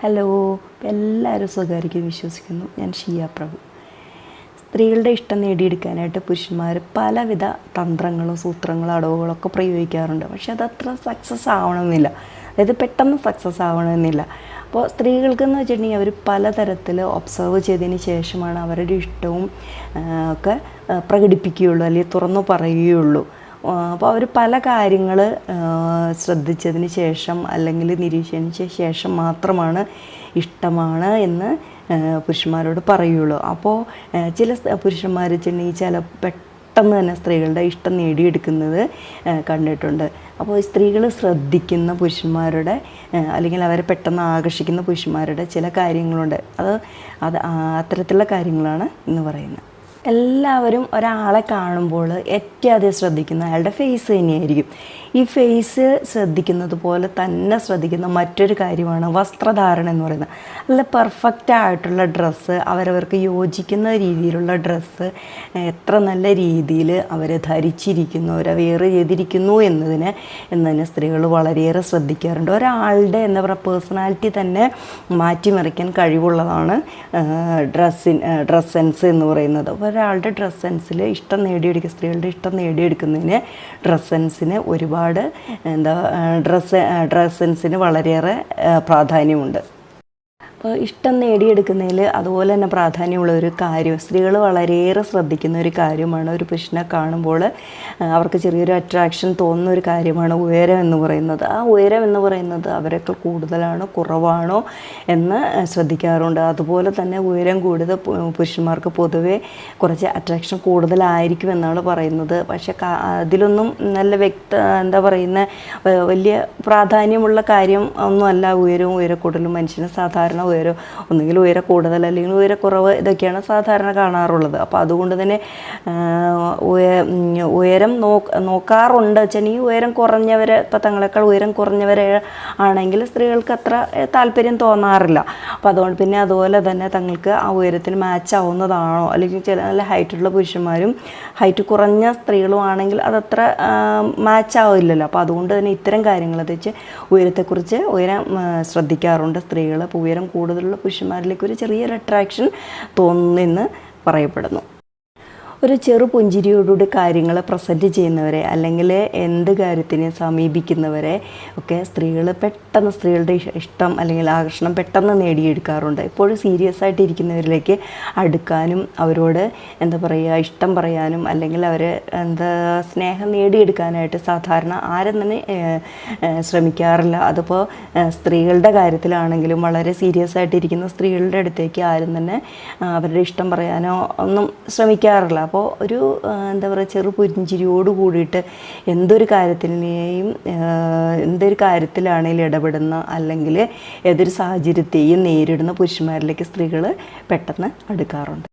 Hello എല്ലാവരും സുഖമായിരിക്കും വിശ്വസിക്കുന്നു. ഞാൻ ഷിയ പ്രഭു. സ്ത്രീകളുടെ ഇഷ്ടം നേടിയെടുക്കാനായിട്ട് പുരുഷന്മാർ പലവിധ തന്ത്രങ്ങളും സൂത്രങ്ങളും അടവുകളൊക്കെ പ്രയോഗിക്കാറുണ്ട്. പക്ഷെ അതത്ര സക്സസ് ആവണമെന്നില്ല. അതായത് പെട്ടെന്ന് സക്സസ് ആവണമെന്നില്ല. അപ്പോൾ സ്ത്രീകൾക്കെന്ന് വെച്ചിട്ടുണ്ടെങ്കിൽ അവർ പലതരത്തിൽ ഒബ്സർവ് ചെയ്തതിന് ശേഷമാണ് അവരുടെ ഇഷ്ടവും ഒക്കെ പ്രകടിപ്പിക്കുകയുള്ളൂ അല്ലെങ്കിൽ തുറന്നു പറയുകയുള്ളൂ. അപ്പോൾ അവർ പല കാര്യങ്ങൾ ശ്രദ്ധിച്ചതിന് ശേഷം അല്ലെങ്കിൽ നിരീക്ഷിച്ചതിന് ശേഷം മാത്രമാണ് ഇഷ്ടമാണ് എന്ന് പുരുഷന്മാരോട് പറയുള്ളൂ. അപ്പോൾ ചില പുരുഷന്മാർ വെച്ചിട്ടുണ്ടെങ്കിൽ ചില പെട്ടെന്ന് തന്നെ സ്ത്രീകളുടെ ഇഷ്ടം നേടിയെടുക്കുന്നത് കണ്ടിട്ടുണ്ട്. അപ്പോൾ സ്ത്രീകൾ ശ്രദ്ധിക്കുന്ന പുരുഷന്മാരുടെ അല്ലെങ്കിൽ അവരെ പെട്ടെന്ന് ആകർഷിക്കുന്ന പുരുഷന്മാരുടെ ചില കാര്യങ്ങളുണ്ട്. അത് അത് അത്തരത്തിലുള്ള കാര്യങ്ങളാണ് ഇന്ന് പറയുന്നത്. എല്ലാവരും ഒരാളെ കാണുമ്പോൾ ഏറ്റവും ആദ്യം ശ്രദ്ധിക്കുന്ന അയാളുടെ ഫേസ് തന്നെയായിരിക്കും. ഈ ഫേസ് ശ്രദ്ധിക്കുന്നത് പോലെ തന്നെ ശ്രദ്ധിക്കുന്ന മറ്റൊരു കാര്യമാണ് വസ്ത്രധാരണം എന്ന് പറയുന്നത്. നല്ല പെർഫെക്റ്റ് ആയിട്ടുള്ള ഡ്രസ്സ് അവരവർക്ക് യോജിക്കുന്ന രീതിയിലുള്ള ഡ്രസ്സ് എത്ര നല്ല രീതിയിൽ അവർ ധരിച്ചിരിക്കുന്നു അവരെ വെയർ ചെയ്തിരിക്കുന്നു എന്നതിന് എന്നതിന് സ്ത്രീകൾ വളരെയേറെ ശ്രദ്ധിക്കാറുണ്ട്. ഒരാളുടെ എന്താ പറയുക പേഴ്സണാലിറ്റി തന്നെ മാറ്റിമറിക്കാൻ കഴിവുള്ളതാണ് ഡ്രസ്സിൻ ഡ്രസ് സെൻസ് എന്ന് പറയുന്നത്. ഒരാളുടെ ഡ്രസ് സെൻസിൽ ഇഷ്ടം നേടിയെടുക്കുക സ്ത്രീകളുടെ ഇഷ്ടം നേടിയെടുക്കുന്നതിന് ഡ്രസ് സെൻസിന് ഒരുപാട് എന്താ ഡ്രസ് ഡ്രസ് സെൻസിന് വളരെയേറെ പ്രാധാന്യമുണ്ട്. ഇഷ്ടം നേടിയെടുക്കുന്നതിൽ അതുപോലെ തന്നെ പ്രാധാന്യമുള്ള ഒരു കാര്യം. സ്ത്രീകൾ വളരെയേറെ ശ്രദ്ധിക്കുന്ന ഒരു കാര്യമാണ് ഒരു പുരുഷനെ കാണുമ്പോൾ അവർക്ക് ചെറിയൊരു അട്രാക്ഷൻ തോന്നുന്ന ഒരു കാര്യമാണ് ഉയരം എന്ന് പറയുന്നത്. ആ ഉയരം എന്ന് പറയുന്നത് അവരൊക്കെ കൂടുതലാണോ കുറവാണോ എന്ന് ശ്രദ്ധിക്കാറുണ്ട്. അതുപോലെ തന്നെ ഉയരം കൂടുതൽ പുരുഷന്മാർക്ക് പൊതുവെ കുറച്ച് അട്രാക്ഷൻ കൂടുതലായിരിക്കും എന്നാണ് പറയുന്നത്. പക്ഷെ അതിലൊന്നും നല്ല വ്യക്ത എന്താ പറയുന്ന വലിയ പ്രാധാന്യമുള്ള കാര്യം ഒന്നുമല്ല ഉയരവും ഉയരക്കൂടലും. മനുഷ്യന് സാധാരണ ഉയരം ഒന്നുകിൽ ഉയരം കൂടുതൽ അല്ലെങ്കിൽ ഉയരക്കുറവ് ഇതൊക്കെയാണ് സാധാരണ കാണാറുള്ളത്. അപ്പോൾ അതുകൊണ്ട് തന്നെ ഉയരം നോക്കാറുണ്ട്. വെച്ചാൽ ഉയരം കുറഞ്ഞവരെ ഇപ്പം തങ്ങളെക്കാൾ ഉയരം കുറഞ്ഞവരെ ആണെങ്കിൽ സ്ത്രീകൾക്ക് അത്ര താല്പര്യം തോന്നാറില്ല. അപ്പോൾ അതുകൊണ്ട് പിന്നെ അതുപോലെ തന്നെ തങ്ങൾക്ക് ആ ഉയരത്തിൽ മാച്ച് ആവുന്നതാണോ അല്ലെങ്കിൽ ചില നല്ല ഹൈറ്റുള്ള പുരുഷന്മാരും ഹൈറ്റ് കുറഞ്ഞ സ്ത്രീകളും ആണെങ്കിൽ അതത്ര മാച്ച് ആവില്ലല്ലോ. അപ്പോൾ അതുകൊണ്ട് തന്നെ ഇത്തരം കാര്യങ്ങളെ വെച്ച് ഉയരത്തെക്കുറിച്ച് ഉയരം ശ്രദ്ധിക്കാറുണ്ട് സ്ത്രീകൾ അപ്പോൾ ഉയരം കൂടുതലുള്ള പുരുഷന്മാരിലേക്ക് ഒരു ചെറിയൊരു അട്രാക്ഷൻ തോന്നുന്നെന്ന് പറയപ്പെടുന്നു. ഒരു ചെറു പുഞ്ചിരിയോടുകൂടി കാര്യങ്ങൾ പ്രസന്റ് ചെയ്യുന്നവരെ അല്ലെങ്കിൽ എന്ത് കാര്യത്തിനെ സമീപിക്കുന്നവരെ ഒക്കെ സ്ത്രീകൾ പെട്ടെന്ന് സ്ത്രീകളുടെ ഇഷ്ടം അല്ലെങ്കിൽ ആകർഷണം പെട്ടെന്ന് നേടിയെടുക്കാറുണ്ട്. എപ്പോഴും സീരിയസ് ആയിട്ടിരിക്കുന്നവരിലേക്ക് അടുക്കാനും അവരോട് എന്താ പറയുക ഇഷ്ടം പറയാനും അല്ലെങ്കിൽ അവരെ എന്താ സ്നേഹം നേടിയെടുക്കാനായിട്ട് സാധാരണ ആരും തന്നെ ശ്രമിക്കാറില്ല. അതിപ്പോൾ സ്ത്രീകളുടെ കാര്യത്തിലാണെങ്കിലും വളരെ സീരിയസ് ആയിട്ടിരിക്കുന്ന സ്ത്രീകളുടെ അടുത്തേക്ക് ആരും തന്നെ അവരുടെ ഇഷ്ടം പറയാനോ ഒന്നും ശ്രമിക്കാറില്ല. അപ്പോൾ ഒരു എന്താ പറയുക ചെറു പുഞ്ചിരിയോട് കൂടിയിട്ട് എന്തൊരു കാര്യത്തിനെയും എന്തൊരു കാര്യത്തിലാണെങ്കിലും ഇടപെടുന്ന അല്ലെങ്കിൽ ഏതൊരു സാഹചര്യത്തെയും നേരിടുന്ന പുരുഷന്മാരിലേക്ക് സ്ത്രീകൾ പെട്ടെന്ന് അടുക്കാറുണ്ട്.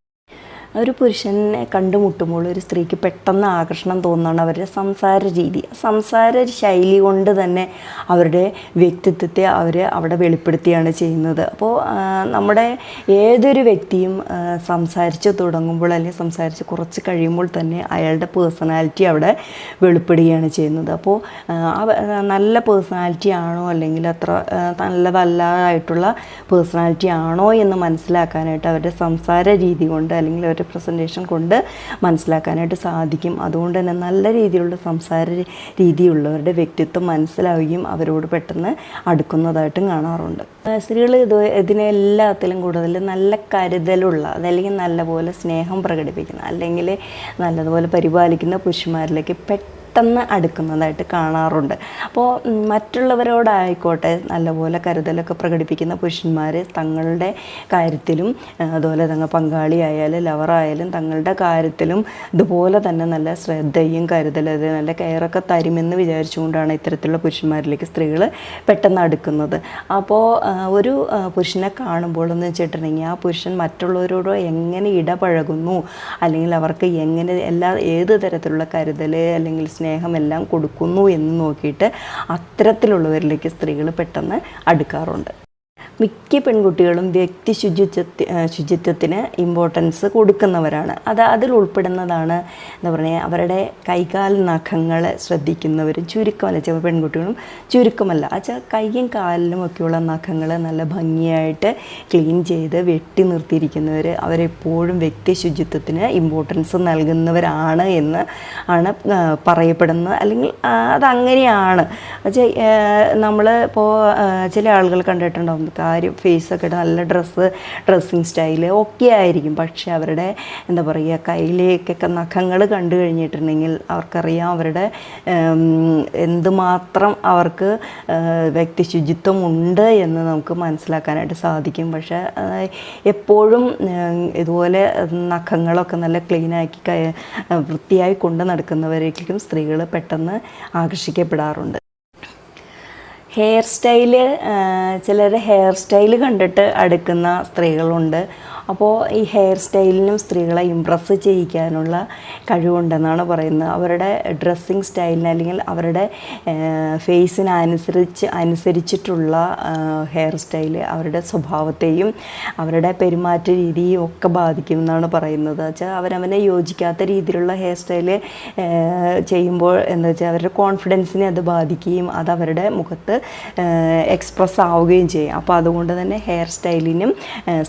ഒരു പുരുഷനെ കണ്ടുമുട്ടുമ്പോൾ ഒരു സ്ത്രീക്ക് പെട്ടെന്ന് ആകർഷണം തോന്നുന്നതാണ് അവരുടെ സംസാര രീതി. സംസാര ശൈലി കൊണ്ട് തന്നെ അവരുടെ വ്യക്തിത്വത്തെ അവർ അവിടെ വെളിപ്പെടുത്തുകയാണ് ചെയ്യുന്നത്. അപ്പോൾ നമ്മുടെ ഏതൊരു വ്യക്തിയും സംസാരിച്ച് തുടങ്ങുമ്പോൾ അല്ലെങ്കിൽ സംസാരിച്ച് കുറച്ച് കഴിയുമ്പോൾ തന്നെ അയാളുടെ പേഴ്സണാലിറ്റി അവിടെ വെളിപ്പെടുകയാണ് ചെയ്യുന്നത്. അപ്പോൾ നല്ല പേഴ്സണാലിറ്റി ആണോ അല്ലെങ്കിൽ അത്ര നല്ലതല്ലാതായിട്ടുള്ള പേഴ്സണാലിറ്റി ആണോ എന്ന് മനസ്സിലാക്കാനായിട്ട് അവരുടെ സംസാര രീതി കൊണ്ട് അല്ലെങ്കിൽ അവരുടെ പ്രസന്റേഷൻ കൊണ്ട് മനസ്സിലാക്കാനായിട്ട് സാധിക്കും. അതുകൊണ്ട് തന്നെ നല്ല രീതിയിലുള്ള സംസാര രീതിയുള്ളവരുടെ വ്യക്തിത്വം മനസ്സിലാവുകയും അവരോട് പെട്ടെന്ന് അടുക്കുന്നതായിട്ടും കാണാറുണ്ട്. സ്ത്രീകൾ ഇത് ഇതിനെ എല്ലാത്തിലും കൂടുതൽ നല്ല കരുതലുള്ള അതല്ലെങ്കിൽ നല്ലപോലെ സ്നേഹം പ്രകടിപ്പിക്കുന്ന അല്ലെങ്കിൽ നല്ലതുപോലെ പരിപാലിക്കുന്ന പുരുഷന്മാരിലേക്ക് പെട്ടെന്ന് അടുക്കുന്നതായിട്ട് കാണാറുണ്ട്. അപ്പോൾ മറ്റുള്ളവരോടായിക്കോട്ടെ നല്ലപോലെ കരുതലൊക്കെ പ്രകടിപ്പിക്കുന്ന പുരുഷന്മാർ തങ്ങളുടെ കാര്യത്തിലും അതുപോലെ തന്നെ പങ്കാളിയായാലും ലവറായാലും തങ്ങളുടെ കാര്യത്തിലും ഇതുപോലെ തന്നെ നല്ല ശ്രദ്ധയും കരുതലും നല്ല കെയറൊക്കെ തരുമെന്ന് വിചാരിച്ചുകൊണ്ടാണ് ഇത്തരത്തിലുള്ള പുരുഷന്മാരിലേക്ക് സ്ത്രീകൾ പെട്ടെന്ന് അടുക്കുന്നത്. അപ്പോൾ ഒരു പുരുഷനെ കാണുമ്പോൾ എന്ന് വെച്ചിട്ടുണ്ടെങ്കിൽ ആ പുരുഷൻ മറ്റുള്ളവരോട് എങ്ങനെ ഇടപഴകുന്നു അല്ലെങ്കിൽ അവർക്ക് എങ്ങനെ എല്ലാ ഏത് തരത്തിലുള്ള കരുതൽ അല്ലെങ്കിൽ സ്നേഹം എല്ലാം കൊടുക്കുന്നു എന്ന് നോക്കിയിട്ട് അത്തരത്തിലുള്ളവരിലേക്ക് സ്ത്രീകൾ പെട്ടെന്ന് അടുക്കാറുണ്ട്. മിക്ക പെൺകുട്ടികളും വ്യക്തി ശുചിത്വത്തി ശുചിത്വത്തിന് ഇമ്പോർട്ടൻസ് കൊടുക്കുന്നവരാണ്. അത് അതിൽ ഉൾപ്പെടുന്നതാണ് എന്താ പറയുക അവരുടെ കൈകാൽ നഖങ്ങളെ ശ്രദ്ധിക്കുന്നവരും ചുരുക്കമല്ല ചില പെൺകുട്ടികളും ചുരുക്കമല്ല. വെച്ചാൽ കൈയും കാലിലും ഒക്കെയുള്ള നഖങ്ങൾ നല്ല ഭംഗിയായിട്ട് ക്ലീൻ ചെയ്ത് വെട്ടി നിർത്തിയിരിക്കുന്നവർ അവരെപ്പോഴും വ്യക്തി ശുചിത്വത്തിന് ഇമ്പോർട്ടൻസ് നൽകുന്നവരാണ് എന്ന് ആണ് പറയപ്പെടുന്നത്. അല്ലെങ്കിൽ അതങ്ങനെയാണ്. നമ്മൾ ഇപ്പോൾ ചില ആളുകൾ കണ്ടിട്ടുണ്ടാവും. കാര്യം ഫേസൊക്കെ ഇട്ട് നല്ല ഡ്രസ്സ് ഡ്രസ്സിങ് സ്റ്റൈൽ ഒക്കെ ആയിരിക്കും. പക്ഷെ അവരുടെ എന്താ പറയുക കയ്യിലേക്കൊക്കെ നഖങ്ങൾ കണ്ടു കഴിഞ്ഞിട്ടുണ്ടെങ്കിൽ അവർക്കറിയാം അവരുടെ എന്തുമാത്രം അവർക്ക് വ്യക്തി ശുചിത്വം ഉണ്ട് എന്ന് നമുക്ക് മനസ്സിലാക്കാനായിട്ട് സാധിക്കും. പക്ഷേ എപ്പോഴും ഇതുപോലെ നഖങ്ങളൊക്കെ നല്ല ക്ലീനാക്കി വൃത്തിയായി കൊണ്ടു നടക്കുന്നവരേക്കും സ്ത്രീകൾ പെട്ടെന്ന് ആകർഷിക്കപ്പെടാറുണ്ട്. ഹെയർ സ്റ്റൈൽ ചിലർ ഹെയർ സ്റ്റൈൽ കണ്ടിട്ട് അടുക്കുന്ന സ്ത്രീകളുണ്ട്. അപ്പോൾ ഈ ഹെയർ സ്റ്റൈലിനും സ്ത്രീകളെ ഇമ്പ്രസ് ചെയ്യിക്കാനുള്ള കഴിവുണ്ടെന്നാണ് പറയുന്നത്. അവരുടെ ഡ്രസ്സിങ് സ്റ്റൈലിന് അല്ലെങ്കിൽ അവരുടെ ഫേസിന് അനുസരിച്ച് അനുസരിച്ചിട്ടുള്ള ഹെയർ സ്റ്റൈൽ അവരുടെ സ്വഭാവത്തെയും അവരുടെ പെരുമാറ്റ രീതിയും ഒക്കെ ബാധിക്കും എന്നാണ് പറയുന്നത്. വെച്ചാൽ അവരവനെ യോജിക്കാത്ത രീതിയിലുള്ള ഹെയർ സ്റ്റൈൽ ചെയ്യുമ്പോൾ എന്താ വെച്ചാൽ അവരുടെ കോൺഫിഡൻസിനെ അത് ബാധിക്കുകയും അത് അവരുടെ മുഖത്ത് എക്സ്പ്രസ് ആവുകയും ചെയ്യും. അപ്പോൾ അതുകൊണ്ട് തന്നെ ഹെയർ സ്റ്റൈലിനും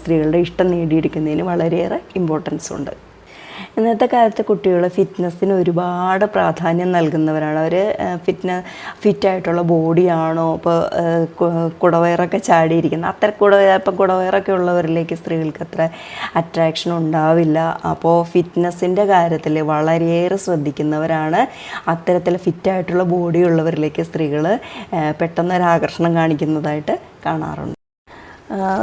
സ്ത്രീകളുടെ ഇഷ്ടം നേടിയെടുക്കുന്നതിന് വളരെയേറെ ഇമ്പോർട്ടൻസ് ഉണ്ട്. ഇന്നത്തെ കാലത്ത് കുട്ടികൾ ഫിറ്റ്നസ്സിന് ഒരുപാട് പ്രാധാന്യം നൽകുന്നവരാണ്. അവർ ഫിറ്റ്ന ഫിറ്റായിട്ടുള്ള ബോഡിയാണോ ഇപ്പോൾ കുടവയറൊക്കെ ചാടിയിരിക്കുന്നത്. അത്ര കുടവയർ ഇപ്പം കുടവയറൊക്കെ ഉള്ളവരിലേക്ക് സ്ത്രീകൾക്ക് അത്ര അട്രാക്ഷൻ ഉണ്ടാവില്ല. അപ്പോൾ ഫിറ്റ്നസ്സിന്റെ കാര്യത്തിൽ വളരെയേറെ ശ്രദ്ധിക്കുന്നവരാണ്. അത്തരത്തിൽ ഫിറ്റായിട്ടുള്ള ബോഡി ഉള്ളവരിലേക്ക് സ്ത്രീകൾ പെട്ടെന്നൊരു ആകർഷണം കാണിക്കുന്നതായിട്ട് കാണാറുണ്ട്.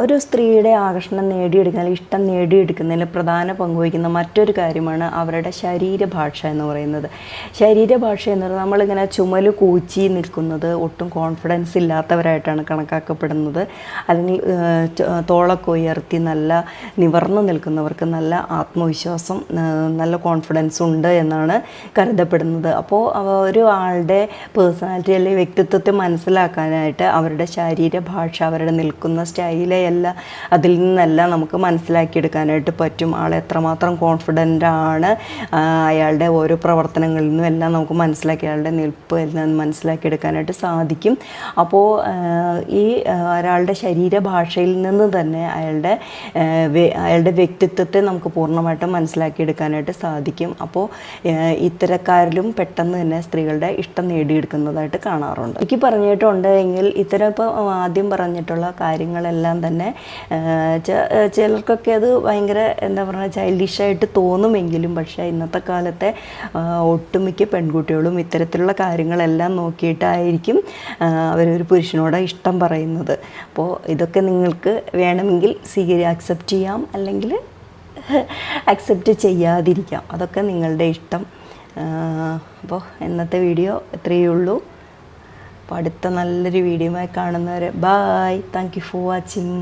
ഒരു സ്ത്രീയുടെ ആകർഷണം നേടിയെടുക്കുന്ന അല്ലെങ്കിൽ ഇഷ്ടം നേടിയെടുക്കുന്നതിൽ പ്രധാന പങ്കുവഹിക്കുന്ന മറ്റൊരു കാര്യമാണ് അവരുടെ ശരീരഭാഷ എന്ന് പറയുന്നത്. ശരീരഭാഷ എന്ന് പറയുന്നത് നമ്മളിങ്ങനെ ചുമൽ കൂച്ചി നിൽക്കുന്നത് ഒട്ടും കോൺഫിഡൻസ് ഇല്ലാത്തവരായിട്ടാണ് കണക്കാക്കപ്പെടുന്നത്. അല്ലെങ്കിൽ തോളൊക്കെ ഉയർത്തി നല്ല നിവർന്നു നിൽക്കുന്നവർക്ക് നല്ല ആത്മവിശ്വാസം നല്ല കോൺഫിഡൻസ് ഉണ്ട് എന്നാണ് കരുതപ്പെടുന്നത്. അപ്പോൾ ഒരു ആളുടെ പേഴ്സണാലിറ്റി അല്ലെങ്കിൽ വ്യക്തിത്വത്തെ മനസ്സിലാക്കാനായിട്ട് അവരുടെ ശരീരഭാഷ അവരുടെ നിൽക്കുന്ന സ്റ്റൈലെയല്ല അതിൽ നിന്നല്ല നമുക്ക് മനസ്സിലാക്കിയെടുക്കാനായിട്ട് പറ്റും. ആൾ എത്രമാത്രം കോൺഫിഡന്റ് ആണ്. അയാളുടെ ഓരോ പ്രവർത്തനങ്ങളിൽ നിന്നും എല്ലാം നമുക്ക് മനസ്സിലാക്കി അയാളുടെ നിൽപ്പ് എല്ലാം മനസ്സിലാക്കിയെടുക്കാനായിട്ട് സാധിക്കും. അപ്പോൾ ഈ ഒരാളുടെ ശരീരഭാഷയിൽ നിന്ന് തന്നെ അയാളുടെ അയാളുടെ വ്യക്തിത്വത്തെ നമുക്ക് പൂർണമായിട്ടും മനസ്സിലാക്കിയെടുക്കാനായിട്ട് സാധിക്കും. അപ്പോൾ ഇത്തരക്കാരിലും പെട്ടെന്ന് തന്നെ സ്ത്രീകളുടെ ഇഷ്ടം നേടിയെടുക്കുന്നതായിട്ട് കാണാറുണ്ട്. എനിക്ക് പറഞ്ഞിട്ടുണ്ട് എങ്കിൽ ഇത്തരം ഇപ്പോൾ ആദ്യം പറഞ്ഞിട്ടുള്ള കാര്യങ്ങളെല്ലാം തന്നെ ചെ- ആ, ചിലർക്കൊക്കെ അത് ഭയങ്കര എന്താ പറയുക ചൈൽഡിഷായിട്ട് തോന്നുമെങ്കിലും പക്ഷേ ഇന്നത്തെ കാലത്തെ ഒട്ടുമിക്ക പെൺകുട്ടികളും ഇത്തരത്തിലുള്ള കാര്യങ്ങളെല്ലാം നോക്കിയിട്ടായിരിക്കും അവരൊരു പുരുഷനോട് ഇഷ്ടം പറയുന്നത്. അപ്പോൾ ഇതൊക്കെ നിങ്ങൾക്ക് വേണമെങ്കിൽ സ്വീകരി അക്സെപ്റ്റ് ചെയ്യാം അല്ലെങ്കിൽ അക്സെപ്റ്റ് ചെയ്യാതിരിക്കാം. അതൊക്കെ നിങ്ങളുടെ ഇഷ്ടം. അപ്പോൾ ഇന്നത്തെ വീഡിയോ ഇത്രയേ ഉള്ളൂ. അപ്പോൾ അടുത്ത നല്ലൊരു വീഡിയോയുമായി കാണുന്നവരെ. Bye thank you for watching